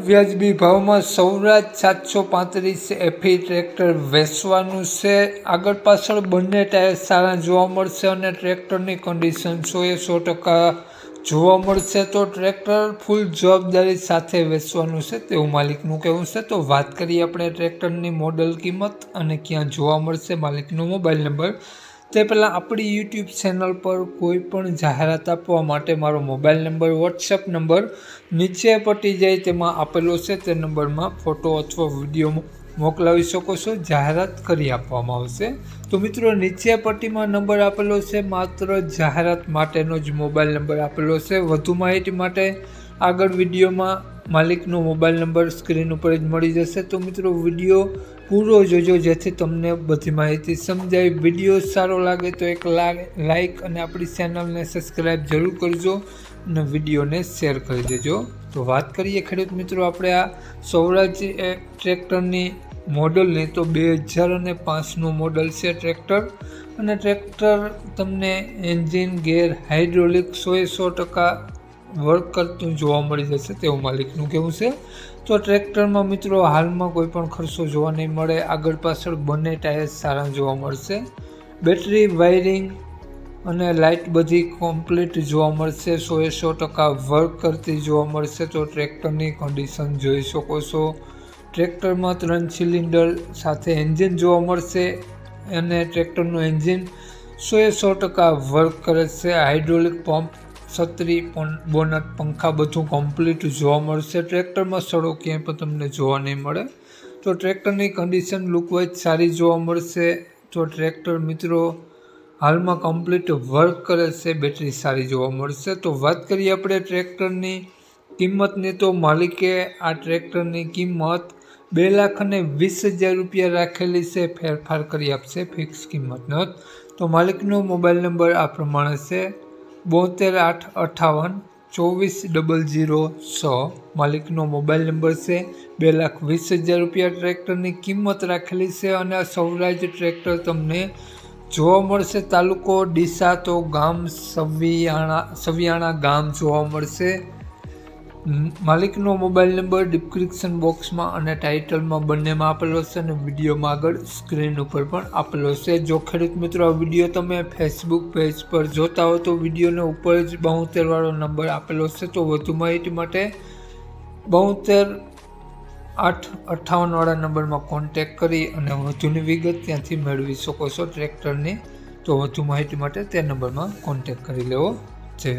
વ્યાજબી ભાવમાં સૌરાજ સાતસો પાંત્રીસ એફી ટ્રેક્ટર વેચવાનું છે. આગળ પાછળ બંને ટાયર સારા જોવા મળશે અને ટ્રેક્ટરની કન્ડિશન સો એ સો ટકા જોવા મળશે. તો ટ્રેક્ટર ફૂલ જવાબદારી સાથે વેચવાનું છે તેવું માલિકનું કહેવું છે. તો વાત કરીએ આપણે ટ્રેક્ટરની મોડલ કિંમત અને ક્યાં જોવા મળશે માલિકનો મોબાઈલ નંબર તે પહેલાં આપણી યુટ્યુબ ચેનલ પર કોઈ પણ જાહેરાત આપવા માટે મારો મોબાઈલ નંબર વોટ્સએપ નંબર નીચે પટી જાય તેમાં આપેલો છે. તે નંબરમાં ફોટો અથવા વીડિયો મોકલાવી શકો છો. જાહેરાત કરી આપવામાં આવશે. તો મિત્રો, નીચે પટ્ટીમાં નંબર આપેલો છે. માત્ર જાહેરાત માટેનો જ મોબાઈલ નંબર આપેલો છે. વધુ માહિતી માટે આગળ વિડીયોમાં માલિકનો મોબાઈલ નંબર સ્ક્રીન ઉપર જ મળી જશે. તો મિત્રો વીડિયો પૂરો જોજો જેથી તમને બધી માહિતી સમજાય. વીડિયો સારો લાગે તો એક લાઈક અને આપણી ચેનલને સબસ્ક્રાઈબ જરૂર કરજો અને વિડીયોને શેર કરી દેજો. તો વાત કરીએ ખેડૂત મિત્રો આપણે આ સૌરાજ ટ્રેક્ટરની મોડલની. તો બે હજાર અને પાંચનું મોડલ છે ટ્રેક્ટર. અને ટ્રેક્ટર તમને એન્જિન ગેર હાઇડ્રોલિક સોએ સો ટકા વર્ક કરતું જોવા મળી જશે તેવું માલિકનું કહેવું છે. તો ટ્રેક્ટરમાં મિત્રો હાલમાં કોઈ પણ ખર્ચો જોવા નહીં મળે. આગળ પાછળ બંને ટાયર સારા જોવા મળશે. બેટરી, વાયરિંગ અને લાઇટ બધી કમ્પ્લીટ જોવા મળશે. સો એ સો ટકા વર્ક કરતી જોવા મળશે. તો ટ્રેક્ટરની કન્ડિશન જોઈ શકો છો. ટ્રેક્ટરમાં ત્રણ સિલિન્ડર સાથે એન્જિન જોવા મળશે અને ટ્રેક્ટરનું એન્જિન સો એ સો ટકા વર્ક કરે છે. હાઇડ્રોલિક પંપ છત્રી બોનટ, પંખા બધું કમ્પ્લીટ જોવા મળશે. ટ્રેક્ટરમાં સડો ક્યાંય પણ તમને જોવા નહીં મળે. તો ટ્રેક્ટરની કન્ડિશન લુકવાઇઝ સારી જોવા મળશે. તો ટ્રેક્ટર મિત્રો હાલમાં કમ્પ્લીટ વર્ક કરે છે બેટરી સારી જોવા મળશે. તો વાત કરીએ આપણે ટ્રેક્ટરની કિંમતની, તો માલિકે આ ટ્રેક્ટરની કિંમત બે લાખ અને વીસ હજાર રૂપિયા રાખેલી છે, ફેરફાર કરી આપશે ફિક્સ કિંમત નથી તો માલિકનો મોબાઈલ નંબર આ પ્રમાણે છે. બોતેર આઠ અઠાવન ચોવીસ ડબલ જીરો સો. માલિકનો મોબાઈલ નંબર છે બે લાખ વીસ હજાર રૂપિયા. ટ્રેક્ટરની કિંમત રાખેલી છે અને આ સૌરાજ ટ્રેક્ટર તમને જોવા મળશે. તાલુકો ડીસા તો ગામ સવિયાણા સવિયાણા ગામ જોવા મળશે. માલિકનો મોબાઈલ નંબર ડિસ્ક્રિપ્શન બોક્સમાં અને ટાઇટલમાં બંનેમાં આપેલો છે અને વિડીયોમાં આગળ સ્ક્રીન ઉપર પણ આપેલો છે. જો ખેડૂત મિત્રો, આ વીડિયો તમે ફેસબુક પેજ પર જોતા હો તો વિડીયોને ઉપર જ બોતેરવાળો નંબર આપેલો છે. તો વધુ માહિતી માટે બોતેર આઠ અઠ્ઠાવનવાળા નંબરમાં કોન્ટેક કરી અને વધુની વિગત ત્યાંથી મેળવી શકો છો ટ્રેક્ટરની. તો વધુ માહિતી માટે તે નંબરમાં કોન્ટેક કરી લેવો. જય